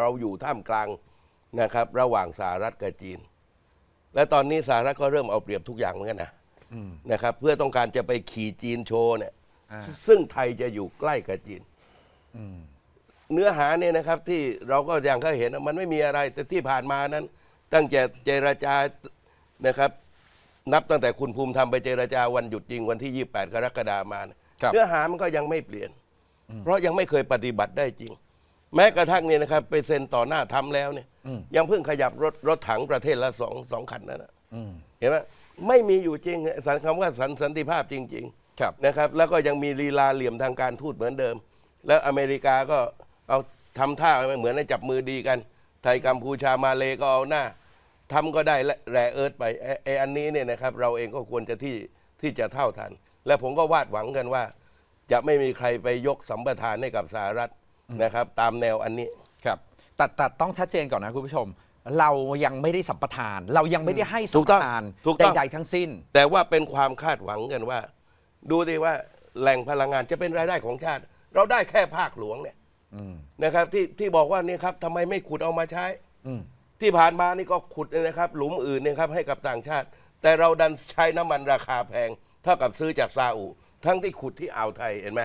เราอยู่ท่ามกลางนะครับ ระหว่างสหรัฐกับจีน และตอนนี้สหรัฐก็เริ่มเอาเปรียบทุกอย่างเหมือนกันนะนะครับ เพื่อต้องการจะไปขี่จีนโชว์เนี่ยอ่าซึ่งไทยจะอยู่ใกล้กับจีนเนื้อหาเนี่ยนะครับที่เราก็อย่างเขาเห็นนะมันไม่มีอะไร แต่ที่ผ่านมานั้น ตั้งแต่เจรจานะครับ นับตั้งแต่คุณภูมิธรรมไปเจรจาวันหยุดจริงวันที่ 28 กรกฎาคมมาเนี่ยครับเนื้อหามันก็ยังไม่เปลี่ยน เพราะยังไม่เคยปฏิบัติได้จริง แม้กระทั่งเนี่ยนะครับไปเซ็นต่อหน้าทำแล้วเนี่ย ยังเพิ่งขยับรถรถถังประเทศละสองสองคันนั่นนะเห็นไหมไม่มีอยู่จริงสันคำว่าสันสันติภาพจริงๆครับนะครับ แล้วก็ยังมีลีลาเหลี่ยมทางการทูตเหมือนเดิม แล้วอเมริกาก็เอาทำท่าเหมือนในจับมือดีกัน ไทยกัมพูชามาเลก็เอาหน้าทำก็ได้และแร่เอิร์ดไปไอ้ไอ้อันนี้เนี่ยนะครับเราเองก็ควรจะที่ที่จะเท่าทัน และผมก็วาดหวังกันว่า จะไม่มีใครไปยกสัมปทานให้กับสหรัฐ นะครับ ตามแนวอันนี้ ครับแต่แต่ต้องชัดเจนก่อนนะคุณผู้ชม เรายังไม่ได้สัมปทาน เรายังไม่ได้ให้สัถูมกปต้องทานถูกต้อง ใดๆทั้งสิ้น แต่ว่าเป็นความคาดหวังกันว่า ดูดิว่าแหล่งพลังงานจะเป็นรายได้ของชาติ เราได้แค่ภาคหลวงเนี่ยนะครับ ที่ที่บอกว่านี่ครับทำไมไม่ขุดเอามาใช้ อืมที่ผ่านมานี่ก็ขุดเนี่ยนะครับ หลุมอื่นเนี่ยครับให้กับต่างชาติ แต่เราดันใช้น้ำมันราคาแพง เท่ากับซื้อจากซาอุ ทั้งที่ขุดที่อ่าวไทยเห็นไหม